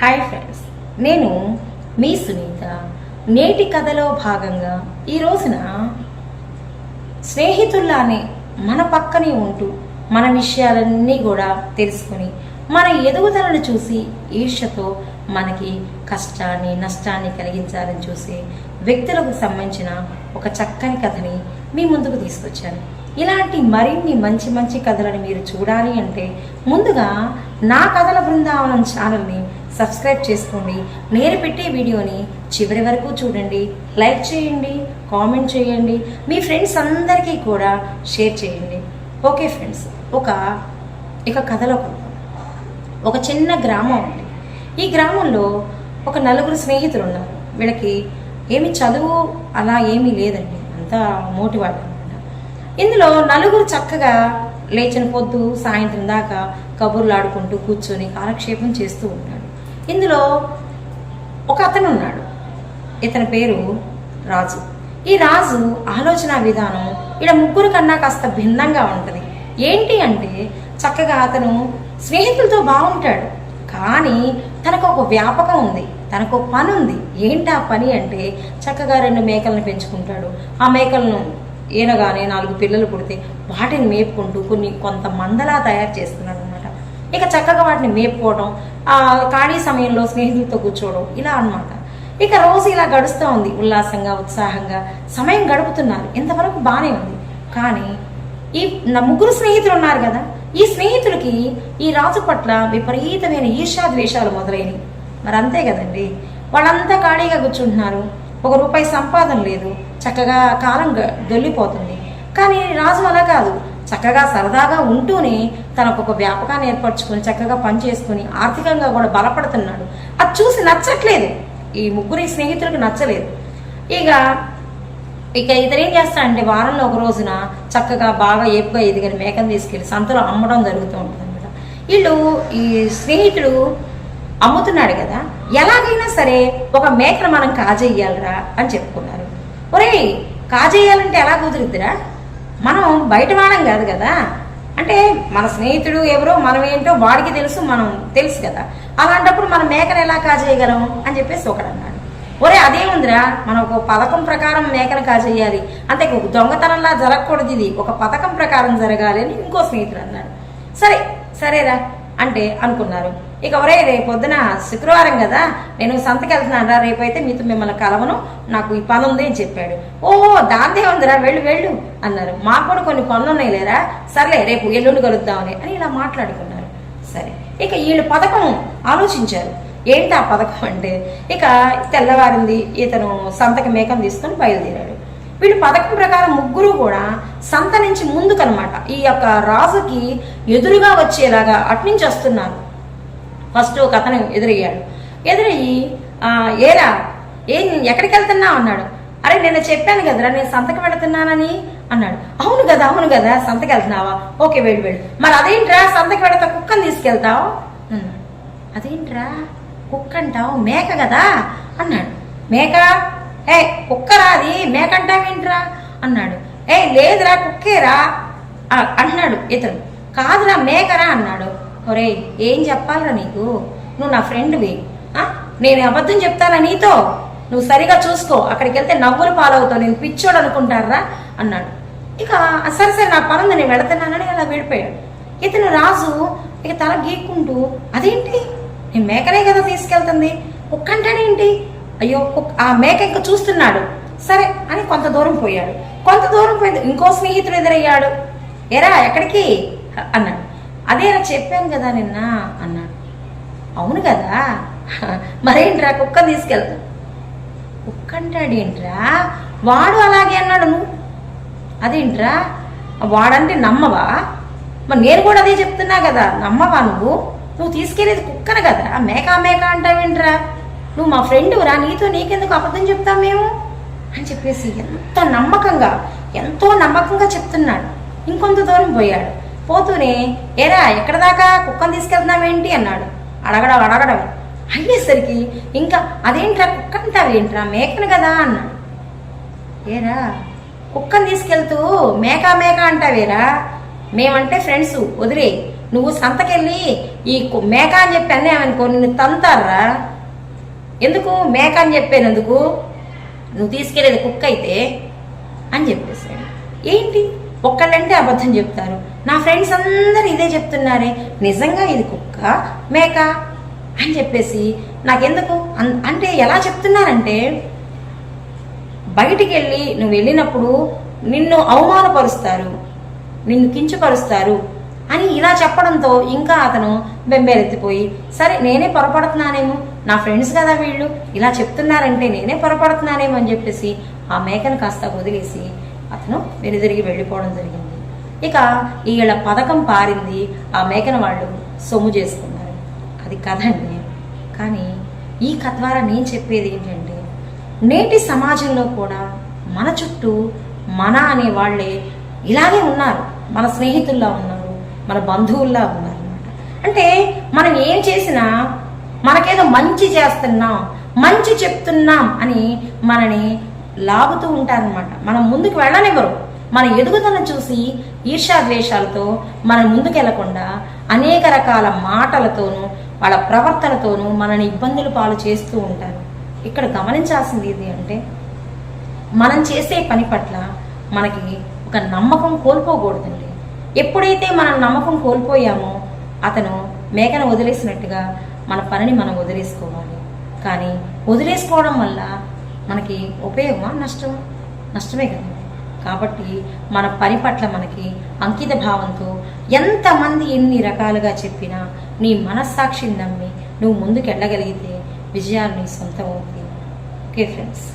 Hi friends నేను మీ సునీత. నేటి కథలో భాగంగా ఈ రోజున స్నేహితుల్లానే మన పక్కనే ఉంటూ మన విషయాలన్నీ కూడా తెలుసుకొని మన ఎదుగుదలను చూసి ఈర్ష్యతో మనకి కష్టాన్ని నష్టాన్ని కలిగించాలని చూసే వ్యక్తులకు సంబంధించిన ఒక చక్కని కథని మీ ముందుకు తీసుకొచ్చాను. ఇలాంటి మరిన్ని మంచి మంచి కథలను మీరు చూడాలి అంటే ముందుగా నా కథల బృందావనం ఛానల్ని సబ్స్క్రైబ్ చేసుకోండి. నేను పెట్టే వీడియోని చివరి వరకు చూడండి. లైక్ చేయండి కామెంట్ చేయండి. మీ ఫ్రెండ్స్ అందరికీ కూడా షేర్ చేయండి. ఓకే ఫ్రెండ్స్ ఒక ఇక కథలో ఒక చిన్న గ్రామం ఉంది. ఈ గ్రామంలో ఒక నలుగురు స్నేహితులు ఉన్నారు. వీళ్ళకి ఏమి చదువు అలా ఏమీ లేదండి. అంతా మోటివాడు అనమాట ఇందులో నలుగురు చక్కగా లేచిన పొద్దు సాయంత్రం దాకా కబుర్లు ఆడుకుంటూ కూర్చొని కాలక్షేపం చేస్తూ ఉంటాడు ఇందులో ఒక అతను ఉన్నాడు ఇతని పేరు రాజు. ఈ రాజు ఆలోచన విధానం ఇక్కడ ముగ్గురు కన్నా కాస్త భిన్నంగా ఉంటుంది. ఏంటి అంటే చక్కగా అతను స్నేహితులతో బాగుంటాడు కానీ తనకు ఒక వ్యాపకం ఉంది. తనకు ఒక పని ఉంది. ఏంటి ఆ పని అంటే చక్కగా రెండు మేకలను పెంచుకుంటాడు. ఆ మేకలను ఈనగానే నాలుగు పిల్లలు పుడితే వాటిని మేపుకుంటూ కొన్ని కొంత మందలా తయారు చేస్తున్నాడు అనమాట ఇక చక్కగా వాటిని మేపుకోవడం ఖాళీ సమయంలో స్నేహితులతో కూర్చోవడం ఇలా అన్నమాట. ఇక రోజు ఇలా గడుస్తూ ఉంది ఉల్లాసంగా ఉత్సాహంగా. సమయం గడుపుతున్నారు. ఇంతవరకు బాగానే ఉంది. కానీ ఈ నా ముగ్గురు స్నేహితులు ఉన్నారు కదా. ఈ స్నేహితులకి ఈ రాజు పట్ల విపరీతమైన ఈర్ష్యాద్వేషాలు మొదలైనవి. మరి అంతే కదండి. వాళ్ళంతా ఖాళీగా కూర్చుంటున్నారు. ఒక రూపాయి సంపాదన లేదు. చక్కగా కాలం గ- కానీ రాజు అలా కాదు. చక్కగా సరదాగా ఉంటూనే తనకు ఒక వ్యాపకాన్ని ఏర్పరచుకొని చక్కగా పనిచేసుకుని ఆర్థికంగా కూడా బలపడుతున్నాడు. అది చూసి నచ్చట్లేదు. ఈ ముగ్గురి స్నేహితులకు నచ్చలేదు. ఇక ఇక ఇతను ఏం చేస్తాడంటే వారంలో ఒక రోజున చక్కగా బాగా ఏపుగా ఎదిగిన మేకను తీసుకెళ్ళి సంతలో అమ్మడం జరుగుతూ ఉంటుంది అనమాట వీళ్ళు ఈ స్నేహితుడు అమ్ముతున్నాడు కదా ఎలాగైనా సరే ఒక మేకను మనం కాజేయాలరా అని చెప్పుకున్నారు. ఒరేయ్ కాజేయాలంటే ఎలా కుదురుద్దిరా? మనం బయట వాడం కాదు కదా? అంటే మన స్నేహితుడు ఎవరో మనం ఏంటో వాడికి తెలుసు మనం తెలుసు కదా? అలాంటప్పుడు మనం మేకను ఎలా కాజేయగలం అని చెప్పేసి ఒకడు అన్నాడు ఒరే అదేముందిరా? మనం ఒక పథకం ప్రకారం మేకను కాజేయాలి. అంటే ఒక దొంగతనంలా జరగకూడదు ఇది. ఒక పథకం ప్రకారం జరగాలి అని ఇంకో స్నేహితుడు అన్నాడు. సరే సరేరా అంటే అనుకున్నారు. ఇక ఒరే రేపు పొద్దున శుక్రవారం కదా నేను సంతకి వెళ్తున్నాను రా రేపైతే మీతో మిమ్మల్ని కలవను నాకు ఈ పని ఉంది అని చెప్పాడు. ఓహో దాందే ఉందిరా వెళ్ళు వెళ్ళు అన్నారు. మాకు కూడా కొన్ని పనులు ఉన్నాయి లేరా? సర్లే రేపు ఎల్లుండి కలుద్దామని అని ఇలా మాట్లాడుకున్నారు. సరే ఇక వీళ్ళు పథకం ఆలోచించారు. ఏంటి ఆ పథకం అంటే ఇక తెల్లవారింది ఇతను సంతకి మేకం తీసుకొని బయలుదేరాడు. వీళ్ళు పథకం ప్రకారం ముగ్గురు కూడా సంత నుంచి ముందుకనమాట. ఈ యొక్క రాజుకి ఎదురుగా వచ్చేలాగా అట్నుంచి వస్తున్నారు. ఫస్ట్ ఒక అతను ఎదురయ్యాడు. ఎదురయ్యి ఏరా ఏం ఎక్కడికి వెళ్తున్నావు? అన్నాడు. అరే నేను చెప్పాను కదరా నేను సంతకి వెళుతున్నానని అన్నాడు. అవును కదా అవును కదా సంతకి వెళ్తున్నావా? ఓకే వెళ్ళు వెళ్ళు. మరి అదేంట్రా సంతకి వెళతా కుక్కని తీసుకెళ్తావు? అన్నాడు అదేంట్రా కుక్క అంటావు మేక కదా? అన్నాడు. మేక? ఏ కుక్కరా అది? మేక అంటావేంట్రా? అన్నాడు. ఏ లేదురా కుక్కేరా? అన్నాడు ఇతను. కాదురా మేకరా? అన్నాడు. ఒరే ఏం చెప్పాలరా నీకు? నువ్వు నా ఫ్రెండ్వి. నేను అబద్ధం చెప్తానా నీతో? నువ్వు సరిగా చూసుకో అక్కడికి వెళ్తే నవ్వులు పాలవుతావు నేను పిచ్చోడు అనుకుంటారా అన్నాడు. ఇక సరే సరే నా పనుంది నేను వెళుతున్నానని అలా విడిపోయాడు. ఇతను రాజు ఇక తల గీక్కుంటూ అదేంటి? నేను మేకనే కదా తీసుకెళ్తుంది. కుక్క అంటాడేంటి అయ్యో కుక్క ఆ మేక ఇంకా చూస్తున్నాడు. సరే అని కొంత దూరం పోయాడు. కొంత దూరం పోయింది ఇంకో స్నేహితుడు ఎదురయ్యాడు. ఎరా ఎక్కడికి? అన్నాడు. అదే అదేరా చెప్పాను కదా నిన్న అన్నాడు. అవును కదా? మరేంట్రా? కుక్క తీసుకెళ్తా. కుక్క అంటాడేంట్రా వాడు అలాగే అన్నాడు నువ్వు. అదేంట్రా? వాడంటే నమ్మవా? మరి నేను కూడా అదే చెప్తున్నా కదా. నమ్మవా నువ్వు? నువ్వు తీసుకెళ్ళేది కుక్కను కదా. మేకా మేక అంటావేంట్రా? నువ్వు మా ఫ్రెండ్ రా నీతో నీకెందుకు అబద్ధం చెప్తాం మేము? అని చెప్పేసి ఎంత నమ్మకంగా ఎంతో నమ్మకంగా చెప్తున్నాడు. ఇంకొంత దూరం పోయాడు. పోతూనే ఏరా ఎక్కడ దాకా కుక్కను తీసుకెళ్తున్నావేంటి? అన్నాడు. అడగడం అడగడం. అయ్యేసరికి ఇంకా అదేంట్రా కుక్క అంటావేంట్రా మేకను కదా అన్నాడు. ఏరా కుక్కను తీసుకెళ్తూ మేక మేక అంటావేరా? మేమంటే ఫ్రెండ్స్ వదిలే. నువ్వు సంతకెళ్ళి ఈ కు- మేక అని చెప్పి అన్నామనుకో నిన్ను తంతారా? ఎందుకు మేక అని చెప్పేనందుకు? నువ్వు తీసుకెళ్ళేది కుక్క అయితే అని చెప్పేసాడు. ఏంటి? ఒక్కళ్ళంటే అబద్ధం చెప్తారు. నా ఫ్రెండ్స్ అందరూ ఇదే చెప్తున్నారే నిజంగా ఇది కుక్క మేక అని చెప్పేసి నాకెందుకు? అన్- అంటే ఎలా చెప్తున్నారంటే బయటికి వెళ్ళి నువ్వు వెళ్ళినప్పుడు నిన్ను అవమానపరుస్తారు నిన్ను కించపరుస్తారు అని ఇలా చెప్పడంతో ఇంకా అతను బెంబేలెత్తిపోయి సరే నేనే పొరపడుతున్నానేమో నా ఫ్రెండ్స్ కదా వీళ్ళు ఇలా చెప్తున్నారంటే నేనే పొరపడుతున్నానేమో అని చెప్పేసి ఆ మేకను కాస్త వదిలేసి అతను వెనుదిరిగి వెళ్ళిపోవడం జరిగింది. ఇక వీళ్ళ పథకం పారింది ఆ మేకను వాళ్ళు సొమ్ము చేసుకున్నారు. అది కథ అండి. కానీ ఈ కథ ద్వారా నేను చెప్పేది ఏంటంటే నేటి సమాజంలో కూడా మన చుట్టూ మన అనే వాళ్ళే ఇలాగే ఉన్నారు. మన స్నేహితుల్లా ఉన్నారు మన బంధువుల్లా ఉన్నారు అనమాట అంటే మనం ఏం చేసినా మనకేదో మంచి చేస్తున్నాం మంచి చెప్తున్నాం అని మనని లాగుతూ ఉంటారనమాట మనం ముందుకు వెళ్ళనివ్వరు. మన ఎదుగుదలను చూసి ఈర్ష్యాద్వేషాలతో మనం ముందుకెళ్ళకుండా అనేక రకాల మాటలతోనూ వాళ్ళ ప్రవర్తనతోనూ మనని ఇబ్బందులు పాలు చేస్తూ ఉంటారు. ఇక్కడ గమనించాల్సింది ఏది అంటే మనం చేసే పని పట్ల మనకి ఒక నమ్మకం కోల్పోకూడదండి. ఎప్పుడైతే మనం నమ్మకం కోల్పోయామో అతను మేకను వదిలేసినట్టుగా మన పనిని మనం వదిలేసుకోవాలి. కానీ వదిలేసుకోవడం వల్ల మనకి ఉపయోగమా? నష్టమా నష్టమే కదా. కాబట్టి మన పని పట్ల మనకి అంకిత భావంతో ఎంతమంది ఎన్ని రకాలుగా చెప్పినా నీ మనస్సాక్షిని నమ్మి నువ్వు ముందుకు వెళ్ళగలిగితే నీ సొంతం అవుతుంది ఓకే ఫ్రెండ్స్